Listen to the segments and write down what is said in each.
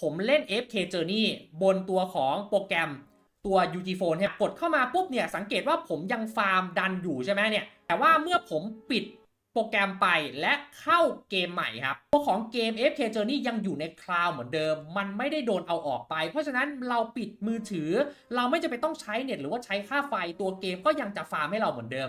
ผมเล่น FK Journey บนตัวของโปรแกรมตัว UG Phone เนี่ยกดเข้ามาปุ๊บเนี่ย สังเกตว่าผมยังฟาร์มดันอยู่ใช่ไหมเนี่ย แต่ว่าเมื่อผมปิดโปรแกรมไปและเข้าเกมใหม่ครับ ตัวของเกม FK Journey ยังอยู่ในคลาวด์เหมือนเดิม มันไม่ได้โดนเอาออกไป เพราะฉะนั้นเราปิดมือถือ เราไม่จะเป็นต้องใช้เน็ตหรือว่าใช้ค่าไฟตัวเกมก็ยังจะฟาร์มให้เราเหมือนเดิม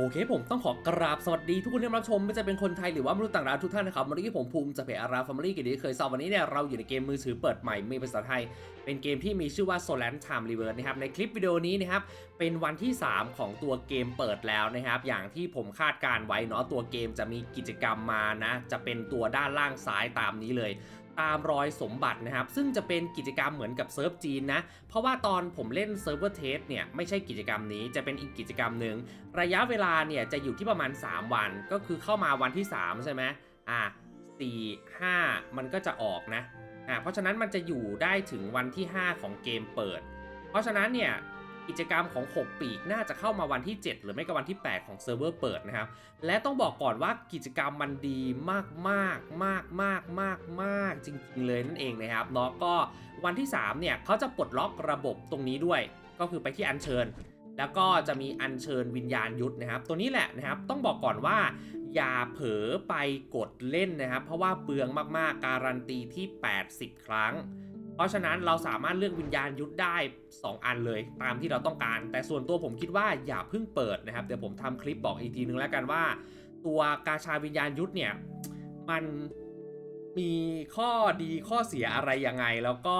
โอเคผมต้องขอกราบสวัสดีทุกคนที่รับชมไม่ว่าจะเป็นคนไทยหรือว่ามนุษย์ต่างดาวทุกท่านนะครับวันนี้ผมภูมิจากเพจอาราฟามิลี่กันดีเคยสอบวันนี้เนี่ยเราอยู่ในเกมมือถือเปิดใหม่มีภาษาไทย เป็นเกมที่มีชื่อว่า Solan Time Reverse นะครับในคลิปวิดีโอนี้นะครับเป็นวันที่ 3 ของตัวเกมเปิดแล้วนะครับอย่างที่ผมคาดการไว้เนาะตัวเกมจะมีกิจกรรมมานะจะเป็นตัวด้านล่างซ้ายตามนี้เลย ตามรอยสมบัตินะครับ ซึ่งจะเป็นกิจกรรมเหมือนกับเซิร์ฟจีนนะ เพราะว่าตอนผมเล่นเซิร์ฟเวอร์เทสเนี่ย ไม่ใช่กิจกรรมนี้จะเป็นอีกกิจกรรมหนึ่ง ระยะเวลาเนี่ย จะอยู่ที่ประมาณ 3 วัน ก็คือเข้ามาวันที่ 3 ใช่ไหมอะ4 5มันก็จะออกนะอะเพราะฉะนั้นมันจะอยู่ได้ถึงวันที่ 5 ของเกมเปิด เพราะฉะนั้นเนี่ย กิจกรรมของ 6 ปีกน่าจะเข้ามาวันที่ 7 หรือไม่ก็วันที่ 8 ของเซิร์ฟเวอร์เปิดนะครับ และต้องบอกก่อนว่ากิจกรรมมันดีมากมากมากมากมากมากจริง ๆ เลยนั่นเองนะครับเนาะก็วันที่ 3 เนี่ยเขาจะปลดล็อกระบบตรงนี้ด้วย ก็คือไปที่อัญเชิญ แล้วก็จะมีอัญเชิญวิญญาณยุทธนะครับ ตัวนี้แหละนะครับต้องบอกก่อนว่าอย่าเผลอไปกดเล่นนะครับ เพราะว่าเปลืองมากๆการันตีที่ 80 ครั้ง เพราะฉะนั้นเราสามารถเลือกวิญญาณยุทธได้ 2 อันเลยตามที่เราต้องการ แต่ส่วนตัวผมคิดว่าอย่าเพิ่งเปิดนะครับ เดี๋ยวผมทำคลิปบอกอีกทีนึงแล้วกันว่า ตัวกาชาวิญญาณยุทธเนี่ยมันมีข้อดีข้อเสียอะไรยังไง แล้วก็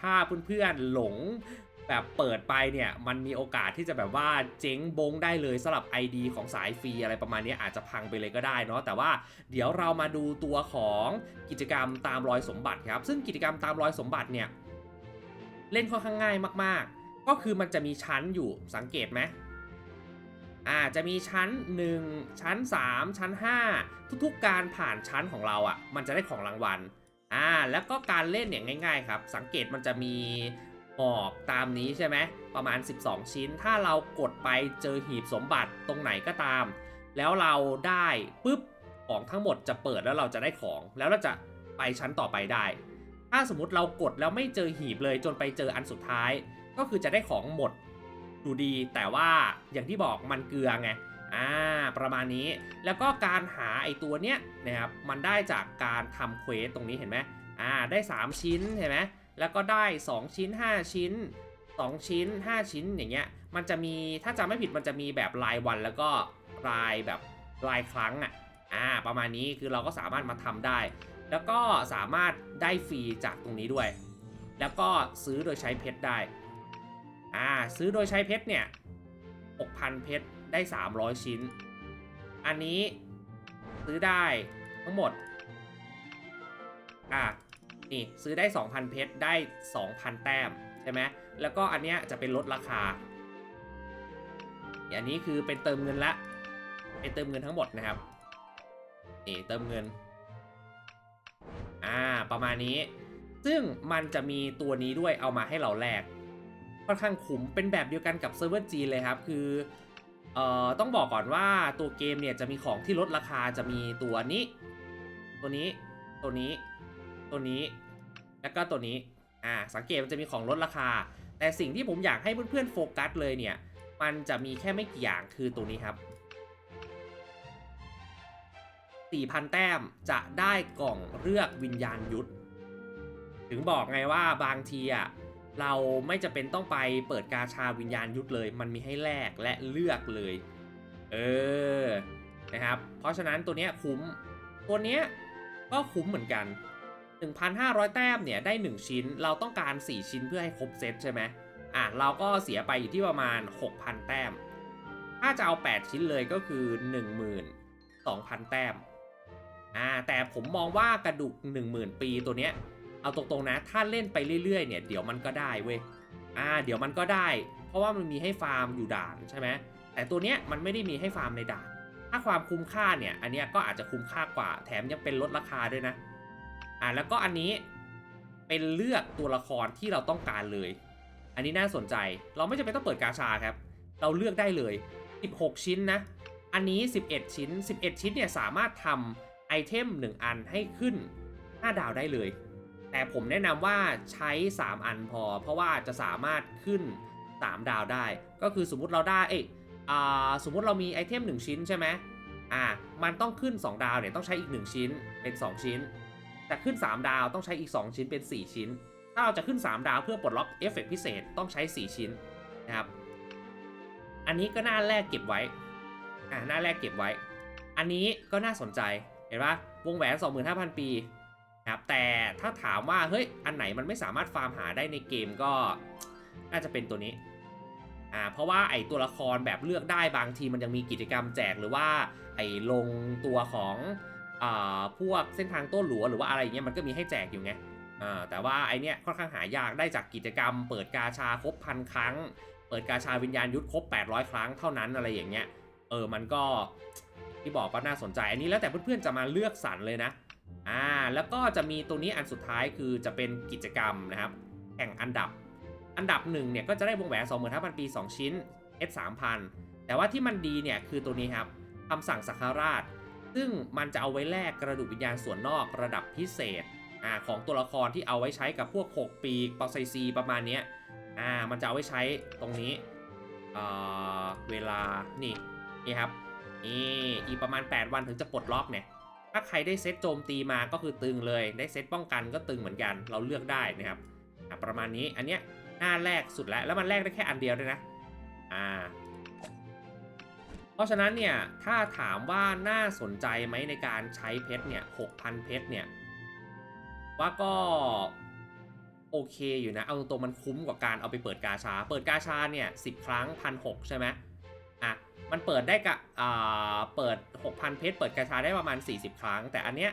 ถ้าเพื่อนๆหลง แบบเปิดไปเนี่ยมันมีโอกาสที่จะแบบว่าเจ๊งบงได้เลยสำหรับ ID ของสายฟรีอะไรประมาณนี้อาจจะพังไปเลยก็ได้เนาะแต่ว่าเดี๋ยวเรามาดูตัวของกิจกรรมตามรอยสมบัติครับ ซึ่งกิจกรรมตามรอยสมบัติเนี่ยเล่นค่อนข้างง่ายมากๆ ก็คือมันจะมีชั้นอยู่สังเกตไหมอ่าจะมีชั้น 1 ชั้น 3 ชั้น 5 ทุกๆการผ่านชั้นของเราอะ่ะมันจะได้ของรางวัลอ่าแล้วก็การเล่นเนี่ยง่าย ๆ ครับ สังเกตมันจะมี หอบตามนี้ใช่ไหมประมาณ 12 ชิ้น ถ้าเรากดไปเจอหีบสมบัติตรงไหนก็ตาม แล้วเราได้ปุ๊บของทั้งหมดจะเปิดแล้วเราจะได้ของ แล้วเราจะไปชั้นต่อไปได้ ถ้าสมมติเรากดแล้วไม่เจอหีบเลยจนไปเจออันสุดท้าย ก็คือจะได้ของหมดดูดี แต่ว่าอย่างที่บอกมันเกลือไงอ่าประมาณนี้แล้วก็การหาไอตัวเนี้ยนะครับมันได้จากการทำเควสตรงนี้เห็นไหมอ่าได้ 3 ชิ้นเห็นไหม แล้วก็ได้ 2 ชิ้น 5 ชิ้น 2 ชิ้น 5 ชิ้นอย่างเงี้ยมันจะมีถ้าจำไม่ผิดมันจะมีแบบรายวันแล้วก็รายแบบรายครั้งอะอ่าประมาณนี้คือเราก็สามารถมาทำได้ แล้วก็สามารถได้ฟรีจากตรงนี้ด้วย แล้วก็ซื้อโดยใช้เพชรได้อ่าซื้อโดยใช้เพชรเนี่ย6,000 เพชรได้ 300 ชิ้น อันนี้ซื้อได้ทั้งหมดอะ นี่ซื้อได้ 2,000 เพชรได้ 2,000 แต้มใช่ไหมแล้วก็อันเนี้ยจะเป็นลดราคาอันนี้คือเป็นเติมเงินละเป็นเติมเงินทั้งหมดนะครับนี่เติมเงินอ่าประมาณนี้ ซึ่งมันจะมีตัวนี้ด้วยเอามาให้เราแลกค่อนข้างคุ้มเป็นแบบเดียวกันกับเซิร์ฟเวอร์จีนเลยครับ คือเอ่อต้องบอกก่อนว่าตัวเกมเนี่ยจะมีของที่ลดราคาจะมีตัวนี้ ตัวนี้ตัวนี้ ตัวนี้ แล้วก็ตัวนี้ อ่า สังเกตมันจะมีของลดราคา แต่สิ่งที่ผมอยากให้เพื่อนๆโฟกัสเลยเนี่ย มันจะมีแค่ไม่กี่อย่างคือตัวนี้ครับ 4,000 แต้มจะได้กล่องเลือกวิญญาณยุทธ ถึงบอกไงว่าบางทีอะเราไม่จะเป็นต้องไปเปิดกาชาวิญญาณยุทธเลย มันมีให้แลกและเลือกเลย เออ นะครับ เพราะฉะนั้นตัวเนี้ยคุ้ม ตัวเนี้ยก็คุ้มเหมือนกัน 1,500 แต้มเนี่ยได้ 1 ชิ้น เราต้องการ 4 ชิ้นเพื่อให้ครบเซตใช่ไหมอะเราก็เสียไปอยู่ที่ประมาณ 6,000 แต้ม ถ้าจะเอา 8 ชิ้นเลยก็คือ 12,000 แต้มอ่าแต่ผมมองว่ากระดูก 10,000 ปีตัวเนี้ยเอาตรงๆนะถ้าเล่นไปเรื่อยๆเนี่ยเดี๋ยวมันก็ได้เว้ยอ่าเดี๋ยวมันก็ได้ เพราะว่ามันมีให้ฟาร์มอยู่ด่านใช่ไหมแต่ตัวเนี้ยมันไม่ได้มีให้ฟาร์มในด่าน ถ้าความคุ้มค่าเนี่ยอันเนี้ยก็อาจจะคุ้มค่ากว่าแถมยังเป็นลดราคาด้วยนะ อ่าแล้วก็อันนี้เป็นเลือกตัวละครที่เราต้องการเลย อันนี้น่าสนใจ เราไม่จำเป็นต้องเปิดกาชาครับ เราเลือกได้เลย 16 ชิ้นนะ อันนี้ 11 ชิ้น 11 ชิ้นเนี่ยสามารถทำไอเทม 1 อันให้ขึ้น 5 ดาวได้เลย แต่ผมแนะนำว่าใช้ 3 อันพอ เพราะว่าจะสามารถขึ้น 3 ดาวได้ ก็คือสมมติเราได้เอ้ยอ่าสมมติเรามีไอเทม 1 ชิ้นใช่ไหมอ่า มันต้องขึ้น 2 ดาวเนี่ยต้องใช้อีก 1 ชิ้นเป็น 2 ชิ้น แต่ขึ้น 3 ดาวต้องใช้อีก 2 ชิ้นเป็น 4 ชิ้น ถ้าเราจะขึ้น 3 ดาวเพื่อปลดล็อกเอฟเฟกพิเศษต้องใช้ 4 ชิ้นนะครับ อันนี้ก็น่าแลกเก็บไว้ อ่าหน้าแรกเก็บไว้ อันนี้ก็น่าสนใจ เห็นปะวงแหวน 25,000 ปีนะครับ แต่ถ้าถามว่า เฮ้ย อันไหนมันไม่สามารถฟาร์มหาได้ในเกมก็น่าจะเป็นตัวนี้ อ่า เพราะว่าไอตัวละครแบบเลือกได้บางทีมันยังมีกิจกรรมแจกหรือว่าไอลงตัวของ พวกเส้นทางโต้หลัวหรือว่าอะไรเงี้ยมันก็มีให้แจกอยู่ไงแต่ว่าไอเนี้ยค่อนข้างหายากได้จากกิจกรรม เปิดกาชาครบพันครั้ง เปิดกาชาวิญญาณยุทธครบ 800 ครั้งเท่านั้นอะไรอย่างเงี้ยเออมันก็ที่บอกก็น่าสนใจ อันนี้แล้วแต่เพื่อนๆจะมาเลือกสรรเลยนะอ่าแล้วก็จะมีตัวนี้อันสุดท้ายคือจะเป็นกิจกรรมนะครับแข่งอันดับ อันดับหนึ่งเนี่ยก็จะได้วงแหวน25,000ปี 2 ชิ้น S 3,000แต่ว่าที่มันดีเนี่ยคือตัวนี้ครับคำสั่งสักการาช ซึ่งมันจะเอาไว้แลกกระดูกวิญญาณส่วนนอกระดับพิเศษอ่าของตัวละครที่เอาไว้ใช้กับพวก 6 ปีปอไซซีประมาณเนี้ยอ่ามันจะเอาไว้ใช้ตรงนี้อ่าเวลานี่นี่ครับนี่อีกประมาณ 8 วันถึงจะปลดล็อกเนี่ยถ้าใครได้เซตโจมตีมาก็คือตึงเลย ได้เซตป้องกันก็ตึงเหมือนกัน เราเลือกได้นะครับประมาณนี้อันเนี้ยหน้าแรกสุดแล้วแล้วมันแรกได้แค่อันเดียวด้วยนะอ่า เพราะฉะนั้นเนี่ยถ้าถามว่าน่าสนใจไหมในการใช้เพชรเนี่ย6,000เพชรเนี่ยว่าก็โอเคอยู่นะ เอาตรงๆมันคุ้มกว่าการเอาไปเปิดกาชา เปิดกาชาเนี่ย10ครั้งพันหใช่ไหมอะมันเปิดได้กับอ่าเปิด 6,000 เพชรเปิดกาชาได้ประมาณ 40 ครั้ง แต่อันเนี้ย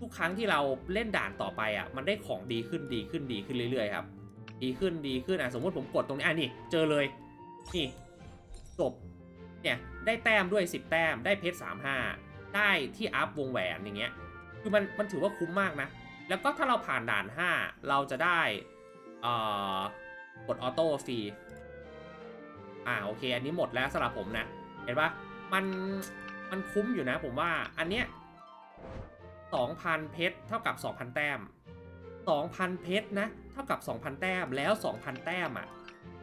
ทุกครั้งที่เราเล่นด่านต่อไปอะมันได้ของดีขึ้นดีขึ้นดีขึ้นเรื่อยๆครับดีขึ้นดีขึ้นอะสมมติผมกดตรงนี้อะนี่เจอเลยนี่จบ เนี่ยได้แต้มด้วย 10 แต้มได้เพชร35 ได้ที่อัพวงแหวนอย่างเงี้ยคือมันมันถือว่าคุ้มมากนะ แล้วก็ถ้าเราผ่านด่าน 5 เราจะได้เอ่อกดออโต้ฟรีอ่าโอเค อันนี้หมดแล้วสำหรับผมนะ เห็นปะมันมันคุ้มอยู่นะผมว่าอันเนี้ย2,000 เพชรเท่ากับ 2,000 แต้ม 2,000 เพชรนะ เท่ากับ 2,000 แต้มแล้ว 2,000 แต้มอะ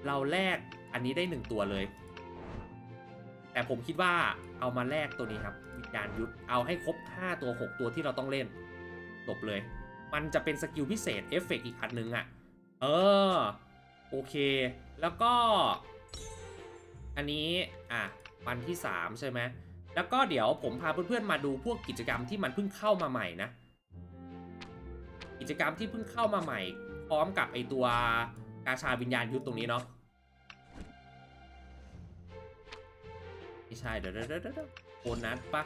เราแลกอันนี้ได้ 1 ตัวเลย แต่ผมคิดว่าเอามาแลกตัวนี้ครับวิญญาณยุทธเอาให้ครบ 5 ตัว 6 ตัวที่เราต้องเล่นจบเลย มันจะเป็นสกิลพิเศษเอฟเฟกอีกอันนึงอะ่ะ เออ โอเค แล้วก็ อันนี้ อะ วันที่ 3 ใช่ไหม แล้วก็เดี๋ยวผมพาเพื่อนๆมาดูพวกกิจกรรมที่มันเพิ่งเข้ามาใหม่นะ กิจกรรมที่เพิ่งเข้ามาใหม่ พร้อมกับไอตัวกาชาวิญญาณยุทธตรงนี้เนาะ ไม่ใช่เดี๋ยวเดี๋ยวเดี๋ยวโบนัสปะ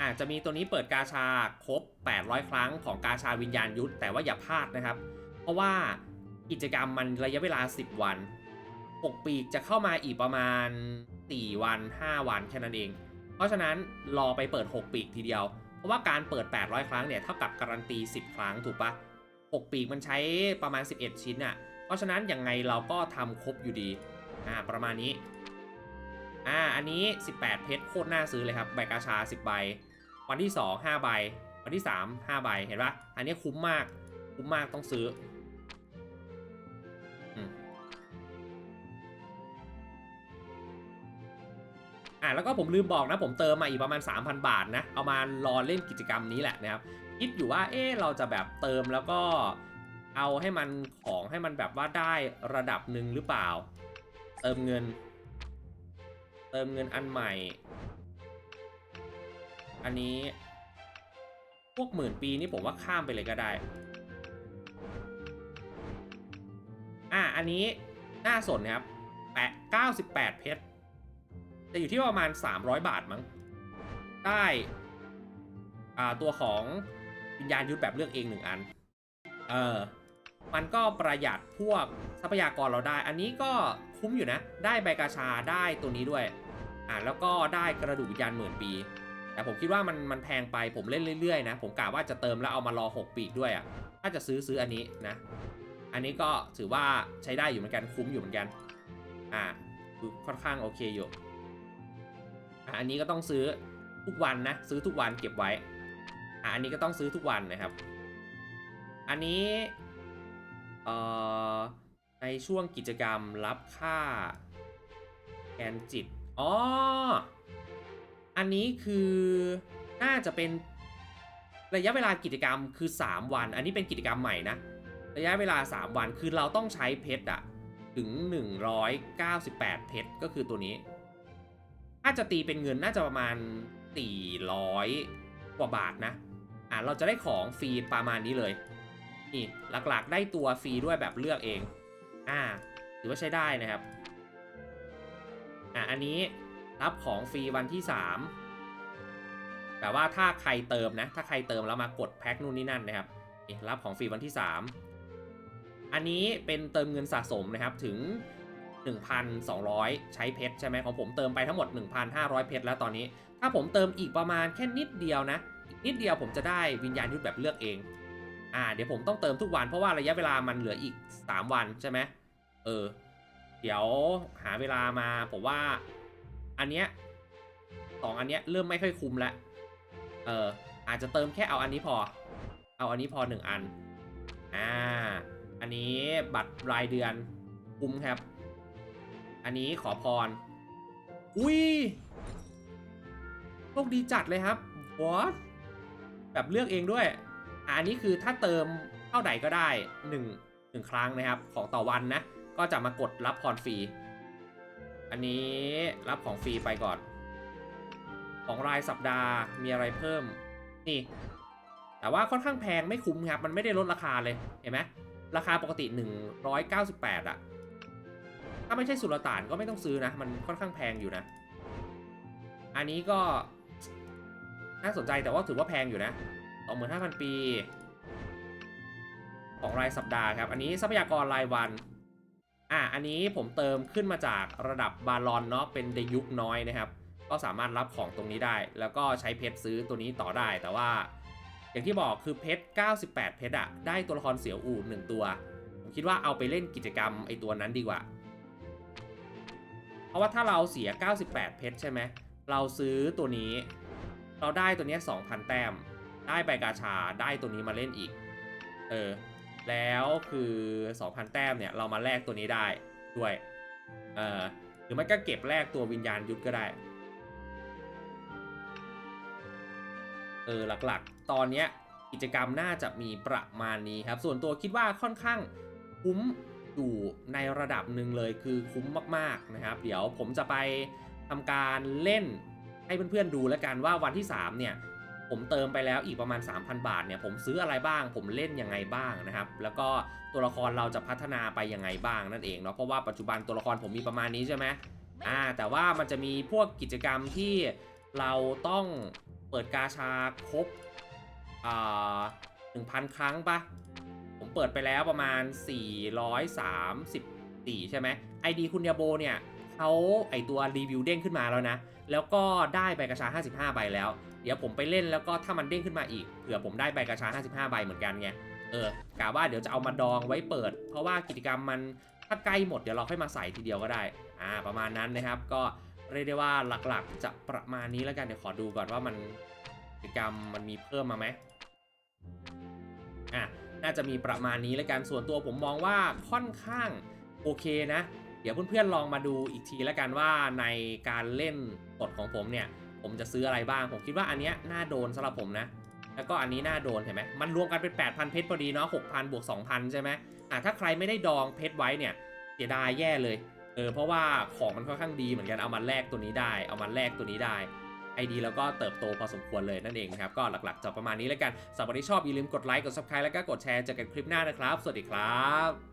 อะจะมีตัวนี้เปิดกาชาครบ 800 ครั้งของกาชาวิญญาณยุทธแต่ว่าอย่าพลาดนะครับ เพราะว่ากิจกรรมมันระยะเวลา 10 วัน 6 ปีกจะเข้ามาอีกประมาณ 4 วัน 5 วันแค่นั้นเอง เพราะฉะนั้นรอไปเปิด 6 ปีกทีเดียว เพราะว่าการเปิด 800 ครั้งเนี่ยเท่ากับการันตี 10 ครั้งถูกปะ6 ปีกมันใช้ประมาณ 11 ชิ้นอะ่ะ เพราะฉะนั้นยังไงเราก็ทำครบอยู่ดี อ่าประมาณนี้ อ่าอันนี้ 18 เพชรโคตรน่าซื้อเลยครับใบกาชา 10 ใบ วันที่ 2 5 ใบ วันที่ 3 5 ใบเห็นปะอันนี้คุ้มมากคุ้มมากต้องซื้ออ่าแล้วก็ผมลืมบอกนะ ผมเติมมาอีกประมาณ 3,000 บาทนะ เอามารอเล่นกิจกรรมนี้แหละนะครับ คิดอยู่ว่าเอ๊ะเราจะแบบเติมแล้วก็เอาให้มันของให้มันแบบว่าได้ระดับหนึ่งหรือเปล่า เติมเงิน เติมเงินอันใหม่ อันนี้ พวกหมื่นปีนี่ผมว่าข้ามไปเลยก็ได้ อะ อันนี้น่าสนนะครับแปะ98 เพชร จะอยู่ที่ประมาณ 300 บาทมั้ง ได้อ่าตัวของวิญญาณยุทธแบบเลือกเองหนึ่งอัน เออ มันก็ประหยัดพวกทรัพยากรเราได้ อันนี้ก็ คุ้มอยู่นะ ได้ใบกาชาได้ตัวนี้ด้วย อ่าแล้วก็ได้กระดูกวิญญาณหมื่นปี แต่ผมคิดว่ามันมันแพงไปผมเล่นเรื่อยๆนะ ผมกะว่าจะเติมแล้วเอามารอ 6 ปีกด้วยอะ่ะถ้าจะซื้อซื้ออันนี้นะ อันนี้ก็ถือว่าใช้ได้อยู่เหมือนกันคุ้มอยู่เหมือนกัน อ่าคือค่อนข้างโอเคอยู่อะอันนี้ก็ต้องซื้อทุกวันนะ ซื้อทุกวันเก็บไว้อะอันนี้ก็ต้องซื้อทุกวันนะครับ อันนี้เอ่อ ในช่วงกิจกรรมรับค่าแกนจิต อ๋อ อันนี้คือน่าจะเป็นระยะเวลากิจกรรมคือ 3 วัน อันนี้เป็นกิจกรรมใหม่นะ ระยะเวลา 3 วันคือเราต้องใช้เพชรอะถึง 198 เพชรก็คือตัวนี้ ถ้าจะตีเป็นเงินน่าจะประมาณ 400 กว่าบาทนะ อ่าเราจะได้ของฟรีประมาณนี้เลย นี่หลักๆ ได้ตัวฟรีด้วยแบบเลือกเอง อ่าถือว่าใช้ได้นะครับอ่าอันนี้รับของฟรีวันที่ 3แต่ว่าถ้าใครเติมนะ ถ้าใครเติมแล้วมากดแพ็คนู่นนี่นั่นนะครับรับของฟรีวันที่ 3 อันนี้เป็นเติมเงินสะสมนะครับถึง 1,200 ใช้เพชรใช่ไหมของผมเติมไปทั้งหมด 1,500 เพชรแล้วตอนนี้ ถ้าผมเติมอีกประมาณแค่นิดเดียวนะอีกนิดเดียวผมจะได้วิญญาณยุทธแบบเลือกเองอ่าเดี๋ยวผมต้องเติมทุกวันเพราะว่าระยะเวลามันเหลืออีก 3 วันใช่ไหมเออ เดี๋ยวหาเวลามาผมว่า อันเนี้ยสองอันเนี้ยเริ่มไม่ค่อยคุ้มแล้วเอออาจจะเติมแค่เอาอันนี้พอ เอาอันนี้พอหนึ่งอัน อ่า อันนี้บัตรรายเดือนคุ้มครับ อันนี้ขอพร อุ้ยโชคดีจัดเลยครับ what แบบเลือกเองด้วย อันนี้คือถ้าเติมเท่าไหร่ก็ได้1งครั้งนะครับ ของต่อวันนะ ก็จะมากดรับพรฟรี อันนี้รับของฟรีไปก่อน ของรายสัปดาห์มีอะไรเพิ่ม นี่ แต่ว่าค่อนข้างแพงไม่คุ้มครับ มันไม่ได้ลดราคาเลย เห็นไหมราคาปกติ 198อะถ้าไม่ใช่สุลต่านก็ไม่ต้องซื้อนะ มันค่อนข้างแพงอยู่นะ อันนี้ก็น่าสนใจแต่ว่าถือว่าแพงอยู่นะ 25,000 ปี ของรายสัปดาห์ครับ อันนี้ทรัพยากรรายวัน อะอันนี้ผมเติมขึ้นมาจากระดับบาลอนเนาะเป็นเดยุคน้อยนะครับ ก็สามารถรับของตรงนี้ได้ แล้วก็ใช้เพชรซื้อตัวนี้ต่อได้ แต่ว่า อย่างที่บอกคือเพชร 98 เพชรอะได้ตัวละครเสียวอู่หนึ่งตัว ผมคิดว่าเอาไปเล่นกิจกรรมไอตัวนั้นดีกว่า เพราะว่าถ้าเราเสีย 98 เพชรใช่ไหม เราซื้อตัวนี้ เราได้ตัวนี้ 2,000 แต้ม ได้ใบกาชาได้ตัวนี้มาเล่นอีก เออ แล้วคือ 2,000 แต้มเนี่ย เรามาแลกตัวนี้ได้ด้วย เออหรือไม่ก็เก็บแลกตัววิญญาณยุทธก็ได้ เออหลักๆ ตอนเนี้ยกิจกรรมน่าจะมีประมาณนี้ครับ ส่วนตัวคิดว่าค่อนข้างคุ้มอยู่ในระดับหนึ่งเลยคือคุ้มมากๆนะครับ เดี๋ยวผมจะไปทำการเล่นให้เพื่อนๆดูแล้วกันว่าวันที่ 3 เนี่ย ผมเติมไปแล้วอีกประมาณ 3,000 บาทเนี่ยผมซื้ออะไรบ้าง ผมเล่นยังไงบ้างนะครับ แล้วก็ตัวละครเราจะพัฒนาไปยังไงบ้างนั่นเองเนาะเพราะว่าปัจจุบันตัวละครผมมีประมาณนี้ใช่ไหมอ่าแต่ว่ามันจะมีพวกกิจกรรมที่เราต้องเปิดกาชาครบอ่าหนึ่งพันครั้งปะผมเปิดไปแล้วประมาณ 434 ใช่ไหม ID คุณยาโบเนี่ยเขาไอตัวรีวิวเด้งขึ้นมาแล้วนะ แล้วก็ได้ใบกระชา 55 ใบแล้ว ดี๋ยวผมไปเล่นแล้วก็ถ้ามันเด้งขึ้นมาอีกเผื่อผมได้ใบกระชา 55 ใบเหมือนกันไงเออกะว่าเดี๋ยวจะเอามาดองไว้เปิด เพราะว่ากิจกรรมมันถ้าใกล้หมดเดี๋ยวเราค่อยมาใส่ทีเดียวก็ได้อ่าประมาณนั้นนะครับ ก็เรียกได้ว่าหลักๆ จะประมาณนี้แล้วกันเดี๋ยวขอดูก่อนว่ามันกิจกรรมมันมีเพิ่มมาไหมอะน่าจะมีประมาณนี้แล้วกันส่วนตัวผมมองว่าค่อนข้างโอเคนะ เดี๋ยวเพื่อนๆลองมาดูอีกทีแล้วกันว่าในการเล่นกดของผมเนี่ย ผมจะซื้ออะไรบ้าง ผมคิดว่าอันเนี้ยน่าโดนสำหรับผมนะ แล้วก็อันนี้น่าโดนเห็นไหมมันรวมกันเป็น 8,000 เพชรพอดีเนาะ6,000 บวก 2,000 ใช่ไหมอะถ้าใครไม่ได้ดองเพชรไว้เนี่ยเสียดายแย่เลย เออเพราะว่าของมันค่อนข้างดีเหมือนกันเอามาแลกตัวนี้ได้ เอามาแลกตัวนี้ได้ไอดีแล้วก็เติบโตพอสมควรเลยนั่นเองนะครับ ก็หลักๆจะประมาณนี้แล้วกันสำหรับวันที่ชอบอย่าลืมกดไลค์กด subscribe แล้วก็กดแชร์เจอกันคลิปหน้านะครับ สวัสดีครับ